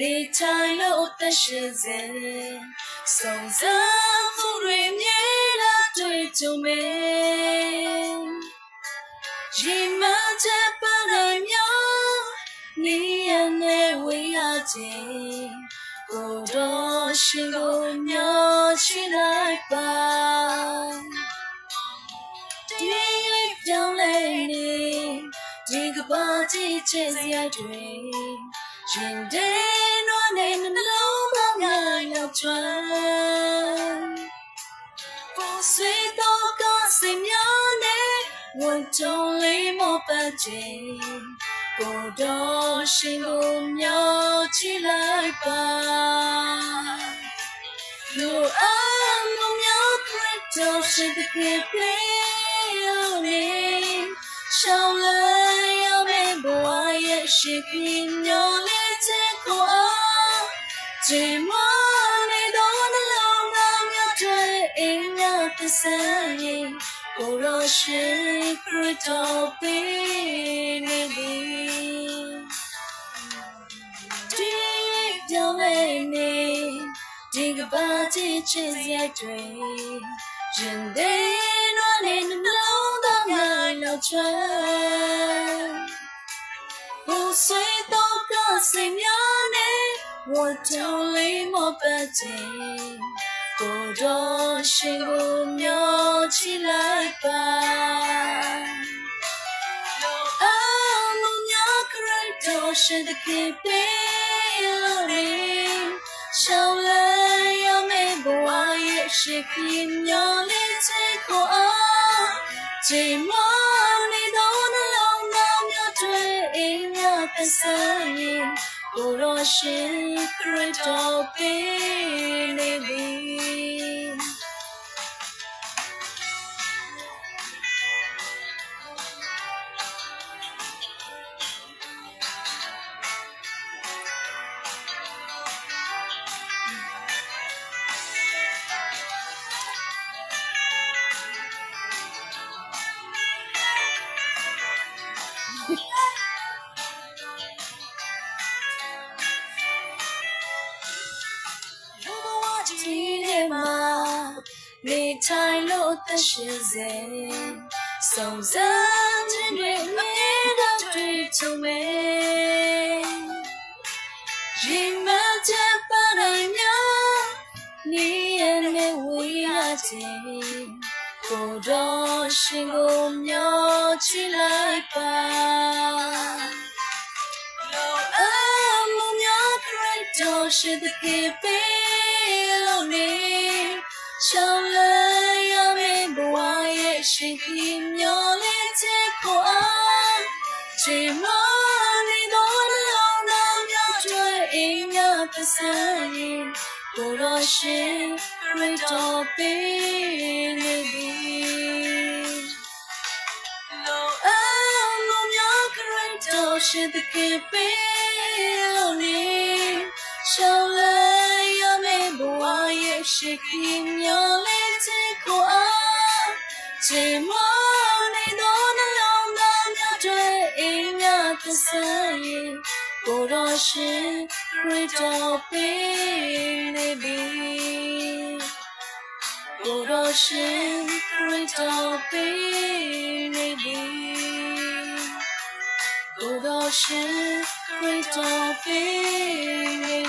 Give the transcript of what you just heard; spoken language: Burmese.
နေထိုင်လို့သက်ရှင်စေစုံစမ်းမှုတွေမြဲတာတွေ့ကြုံမေရင်မချက်ပါနိုင်မျိုးနေရနဲ့ဝေးရခြင်းကိုတော့ရှင်ကိုမျောချိလိုက်ပါဒီလေးပြောင်းလဲနေဒီကဘာကြည့်ချင်စရာတွေရင်ထဲ နွားနေနှလုံးပေါင်းများရောက်ချွမ်းကိုစိတ်တော့ကစိတ်များနဲ့ဝန်တုံးလေးမပတ်ခြင်းကိုတော့ရှင်ကိုမျောချိလိုက်ပါ You are my milk crystal, she the kid playing. Your design. Go rush, crystal, baby. Deep down in me. ဒီကဘာချစ်ချစ်စရိုက်တွေရင်ထဲနွားနေနှလုံးသားများလောက်ချမ်းဘုဆွေတော့ကစိတ်များနဲ့ဝတ်တုံးလေးမပတ်ခြင်းကိုတော့ရှင်ကိုမျောချီလိုက်ပါ I'm on your corridor, should the keep it ရှော င်းလဲရမယ့်ဘဝရဲ့ရှိခင်မျောလေးချစ်ကိုအားချိန်မနေတော့နှလုံးသားများတွေအိမ်များပစံရင်ကိုရောရှင်ခရစ် ကြီးထဲမှာနေထိုင်လို့သက်ရှင်စေစုံစမ်းခြင်းတွေအမြဲတမ်းတွေ့ချုံမေရင်မချက်ပါနိုင်များနေရနဲ့ဝေးရခြင်းကိုတော့ရှင်ကိုမျောချီလိုက်ပါ I'm on your corridor, should the keep it lonely. Shall lay your main boy, she keep your little core. Jimmy, don't allow them your joy in your design. Good or she, great or baby. No, I'm on your corridor, should the keep it lonely. Shall lay your main boy, she keep your little core. Jimmy, don't allow them your joy in your design. Good or she, great or baby. Good or she, great or baby. Good or she, great or baby.